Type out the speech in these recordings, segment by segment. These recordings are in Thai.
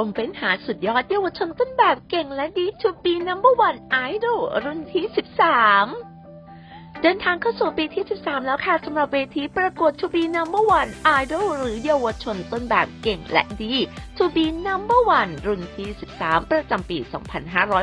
วมเป็นหาสุดยอดเยาวชนต้นแบบเก่งและดี to be number one idol รุ่นที่ 13 เดินทางเข้าสู่ปีที่ 13 แล้วค่ะสำหรับเวทีประกวด To be number one idol หรือเยาวชนต้นแบบเก่งและดี To be number one รุ่นที่ 13 ประจำปี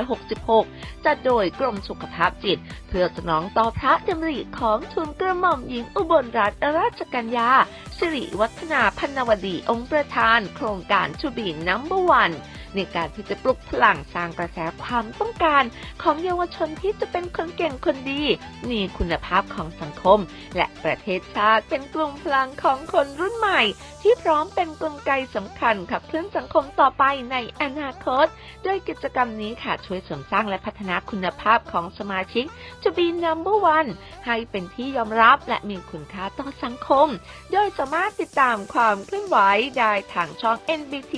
2566 จัดโดยกรมสุขภาพจิต เพื่อสนองต่อพระดำริของทุนกระหม่อมหญิงอุบลรัตนราชกัญญา สิริวัฒนาพันวดีองค์ประธานโครงการ To be number one ในการที่จะปลุกพลังสร้างกระแสความต้องการของเยาวชนที่จะเป็นคนเก่งคนดี มีคุณภาพของสังคม และประเทศชาติเป็นกลุ่มพลังของคนรุ่นใหม่ ที่พร้อมเป็นกลไกสำคัญขับเคลื่อนสังคมต่อไปในอนาคต โดยกิจกรรมนี้ค่ะช่วยเสริมสร้างและพัฒนาคุณภาพของสมาชิก To be number one ให้เป็นที่ยอมรับและมีคุณค่าต่อสังคม โดยสามารถติดตามความเคลื่อนไหวได้ทางช่อง NBT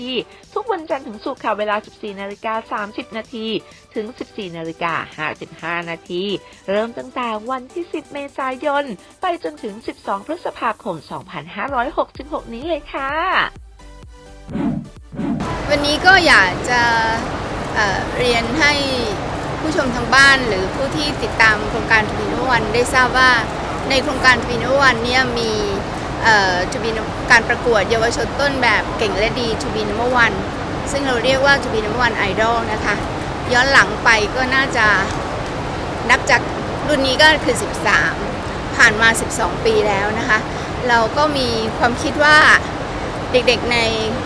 ทุกวันจันทร์ถึงศุกร์ค่ะ เวลา 14นาฬิกา30 นาทีถึง 14นาฬิกา55 นาที เริ่มตั้งแต่วันที่ 10 เมษายน ไปจนถึง 12 พฤษภาคม 2566 นี้เลยค่ะ วันนี้ก็อยากจะเเรียนให้ผู้ชมทางบ้านหรือผู้ที่ติดตามโครงการทวีนวันได้ทราบว่าในโครงการทวีนวันเนี่ยมีทวีการประกวดเยาวชนต้นแบบเก่งและดีทวีนวัน ซึ่งเราเรียกว่าทวีนวันไอดอลนะคะ ย้อนหลังไปก็น่าจะนับจากรุ่นนี้ก็คือ 13 ผ่านมา 12 ปีแล้วนะคะ เราก็มีความคิดว่าเด็กๆใน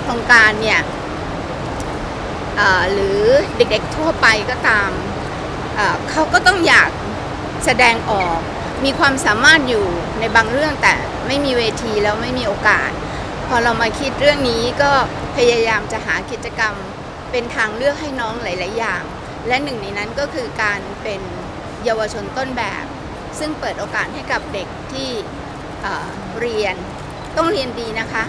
โครงการเนี่ยหรือเด็กๆทั่วไปก็ตามเเขาก็ต้องอยากแสดงออก มีความสามารถอยู่ในบางเรื่องแต่ไม่มีเวทีแล้วไม่มีโอกาส พอเรามาคิดเรื่องนี้ก็พยายามจะหากิจกรรมเป็นทางเลือกให้น้องหลาย ๆ อย่าง และหนึ่งในนั้นก็คือการเป็นเยาวชนต้นแบบ ซึ่งเปิดโอกาสให้กับเด็กที่เเรียนต้องเรียนดีนะคะ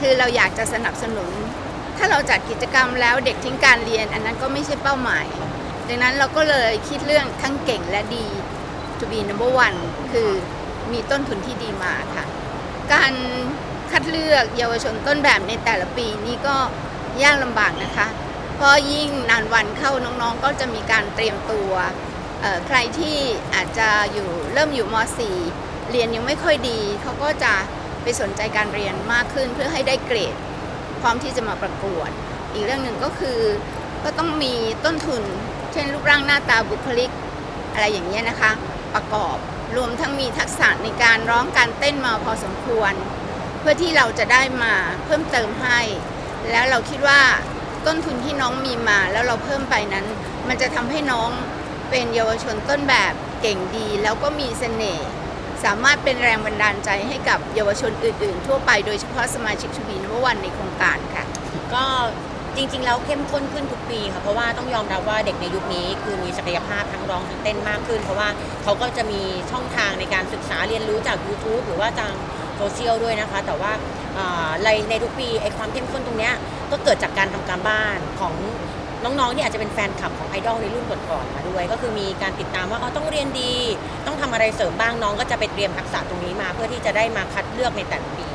คือเราอยากจะสนับสนุน ถ้าเราจัดกิจกรรมแล้วเด็กทิ้งการเรียน อันนั้นก็ไม่ใช่เป้าหมาย ดังนั้นเราก็เลยคิดเรื่องทั้งเก่งและดี to be number one คือมีต้นทุนที่ดีมาค่ะ การ คัดเลือกเยาวชนต้นแบบในแต่ละปีนี่ก็ยากลำบากนะคะ เพราะยิ่งนานวันเข้าน้องๆ ก็จะมีการเตรียมตัว ใครที่อาจจะอยู่เริ่มอยู่ม .4 เรียนยังไม่ค่อยดี เขาก็จะไปสนใจการเรียนมากขึ้นเพื่อให้ได้เกรด พร้อมที่จะมาประกวด อีกเรื่องหนึ่งก็คือก็ต้องมีต้นทุน เช่นรูปร่างหน้าตาบุคลิก อะไรอย่างเงี้ยนะคะ ประกอบรวมทั้งมีทักษะในการร้องการเต้นมาพอสมควร พื่อที่เราจะได้มาเพิ่มเติมให้ แล้วเราคิดว่าต้นทุนที่น้องมีมาแล้วเราเพิ่มไปนั้น มันจะทำให้น้องเป็นเยาวชนต้นแบบเก่งดี แล้วก็มีเสน่ห์สามารถเป็นแรงบันดาลใจให้กับเยาวชนอื่น ๆ ทั่วไปโดยเฉพาะสมาชิกชูบีนวันในโครงการค่ะ ก็จริงๆ แล้วเข้มข้นขึ้นทุกปีค่ะเพราะว่าต้องยอมรับว่าเด็กในยุคนี้คือมีศักยภาพทั้งร้องทั้งเต้นมากขึ้น เพราะว่าเขาก็จะมีช่องทางในการศึกษาเรียนรู้จาก YouTube หรือว่าทาง โซเชียลด้วยนะคะ แต่ว่าในในทุกปีไอความเข้มข้นตรงเนี้ยก็เกิดจากการทำการบ้านของน้องๆที่อาจจะเป็นแฟนคลับของไอดอลในรุ่นก่อนๆมาด้วย ก็คือมีการติดตามว่าเขาต้องเรียนดี ต้องทำอะไรเสริมบ้างน้องก็จะไปเตรียมทักษะตรงนี้มา เพื่อที่จะได้มาคัดเลือกในแต่ละปี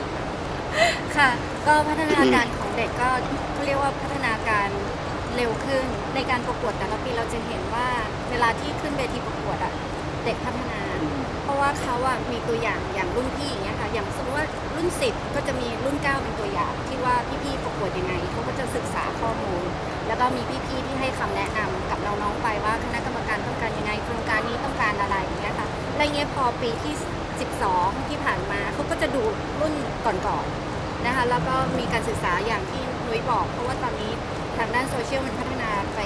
ค่ะ ก็พัฒนาการของเด็กก็เรียกว่าพัฒนาการเร็วขึ้นในการประกวดแต่ละปีเราจะเห็นว่าเวลาที่ขึ้นเวทีประกวดอะเด็กพัฒนา เพราะว่าเขาอะมีตัวอย่างอย่างรุ่นพี่อย่างเงี้ย อย่างสมมติว่ารุ่น 10 ก็จะมีรุ่น 9 เป็นตัวอย่าง ที่ว่าพี่ๆประกวดยังไงเขาก็จะศึกษาข้อมูล แล้วก็มีพี่ๆที่ให้คำแนะนำกับน้องๆไปว่าคณะกรรมการต้องการยังไงโครงการนี้ต้องการอะไรอย่างเงี้ยค่ะและเงี้ยพอปีที่ 12 ที่ผ่านมาเขาก็จะดูรุ่นก่อนๆนะคะแล้วก็มีการศึกษาอย่างที่นุ้ยบอก เพราะว่าตอนนี้ทางด้านโซเชียลมันพัฒนาไป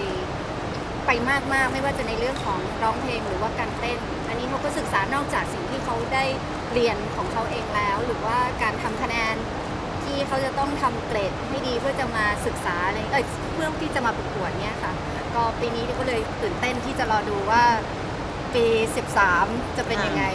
ไปมากๆ ไม่ว่าจะในเรื่องของร้องเพลงหรือว่าการเต้น อันนี้เขาก็ศึกษานอกจากสิ่งที่เขาได้ เรียนของเขาเองแล้ว หรือว่าการทำคะแนนที่เขาจะต้องทำเกรดให้ดีเพื่อจะมาศึกษาอะไรเอ้ยเพื่อที่จะมาประกวดเนี่ยค่ะ ก็ปีนี้ก็เลยตื่นเต้นที่จะรอดูว่าปี 13 จะเป็นยังไง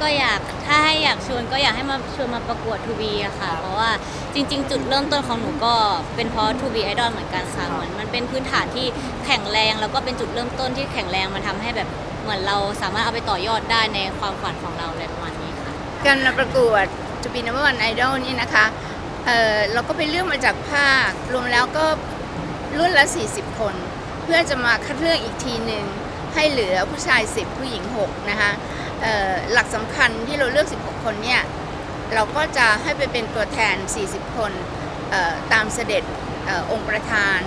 ก็อยากถ้าให้อยากชวนก็อยากให้มาชวนมาประกวดทูบีอะค่ะ เพราะว่าจริง ๆ จุดเริ่มต้นของหนูก็เป็นเพราะทูบีไอดอลเหมือนกันค่ะเหมือนมันเป็นพื้นฐานที่แข็งแรง แล้วก็เป็นจุดเริ่มต้นที่แข็งแรงมันทำให้แบบเหมือนเราสามารถเอาไปต่อยอดได้ในความฝันของเราอะไรประมาณนี้ค่ะ การประกวดจูบีนัมเบอร์วันไอดอลนี่นะคะเออเราก็ไปเลือกมาจากภาค รวมแล้วก็รุ่นละ 40 คน เพื่อจะมาคัดเลือกอีกทีหนึ่งให้เหลือผู้ชาย 10 ผู้หญิง 6 นะคะหลักสำคัญที่เราเลือก 16 คนเนี่ย เราก็จะให้ไปเป็นตัวแทน 40 คนตามเสด็จอองค์ประธาน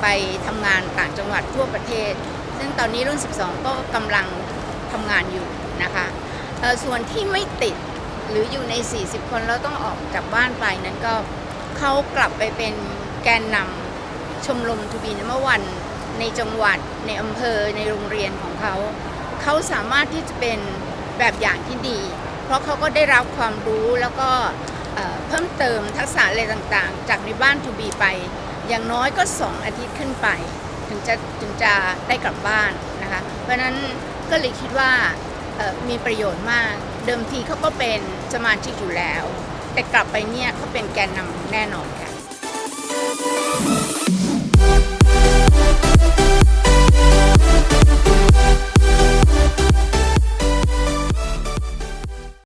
ไปทำงานต่างจังหวัดทั่วประเทศ ซึ่งตอนนี้รุ่น 12 ก็กำลังทำงานอยู่นะคะ ส่วนที่ไม่ติดหรืออยู่ใน 40 คนแล้วต้องออกจากบ้านไปนั้นก็เขากลับไปเป็นแกนนำชมรมทูบีนเมื่อวันในจังหวัดในอำเภอในโรงเรียนของเขา เขาสามารถที่จะเป็นแบบอย่างที่ดี เพราะเขาก็ได้รับความรู้แล้วก็เพิ่มเติมทักษะอะไรต่างๆ จากในบ้านทูบีไป อย่างน้อยก็ 2 อาทิตย์ขึ้นไป ถึงจะถึงจะได้กลับบ้านนะคะ เพราะนั้นก็เลยคิดว่า มีประโยชน์มาก เดิมทีเขาก็เป็นสมาชิกอยู่แล้ว แต่กลับไปเนี่ยเขาเป็นแกนนำแน่นอนค่ะ